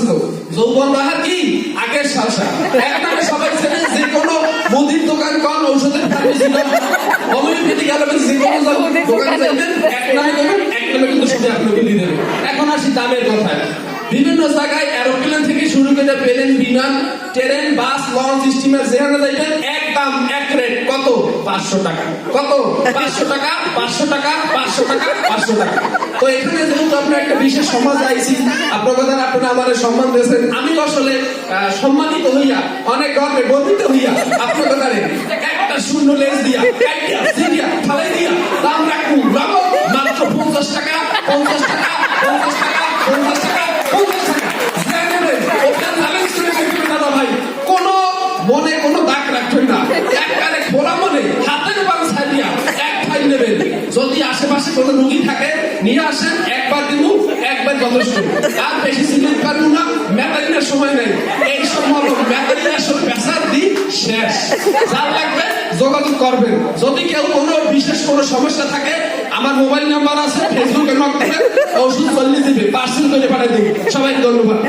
তো যৌবন বাহার কি? আগের শাসা এক নামে সবাই ছেলে যে কোনো মুদির দোকান কন ঔষধের ফার্মেসি হোমিওপ্যাথিক অ্যালোপ্যাথি যে কোনো দোকান যাইবেন এক নামে দেবেন এক নামে কিন্তু শুধু লোকে দিয়ে দেবেন এখন আসি দামের কথায়। বিভিন্ন জায়গায় এরোপ্লেন থেকে শুরু করে প্লেন বিমান ট্রেন বাস লঞ্চ স্টিমার যেখানে যাইবেন এক দাম এক রেট। কত? পাঁচশো টাকা। কত? পাঁচশো টাকা পাঁচশো টাকা পাঁচশো টাকা পাঁচশো টাকা। তো এখানে যেহেতু আমরা একটা বিশেষ সমাজ আইছি আপনারা আমার সম্মান দিয়েছেন। আমি আসলে সম্মানিত হইয়া, অনেক গর্বে গর্বিত হইয়া আপনার কথা একটা শূন্য লেজ দিয়া সিরিয়া ফালাই দিয়া দাম রাখুন মাত্র পঞ্চাশ টাকা পঞ্চাশ টাকা পঞ্চাশ টাকা পঞ্চাশ টাকা পঞ্চাশ টাকা। ভাই। কোনো মনে কোনো দাগ রাখবেন না। খোলা মনে হাতের এক ফাইল নেবেন। যদি আশেপাশে কোনো রুগী থাকে, নিয়ে আসেন একবার যথেষ্ট আর বেশি সিলিপ পারব না ম্যাটারিনার সময় নেই। এই সময় ম্যাটারিনার সব পেশার দিই শেষ। যার লাগবে যোগাযোগ করবেন। যদি কেউ কোনো বিশেষ কোনো সমস্যা থাকে, আমার মোবাইল নাম্বার আছে ফেসবুকে নক করে ওষুধ চল্লিশ দিবে, পার্সেল করে পাঠিয়ে দিবে। সবাই ধন্যবাদ।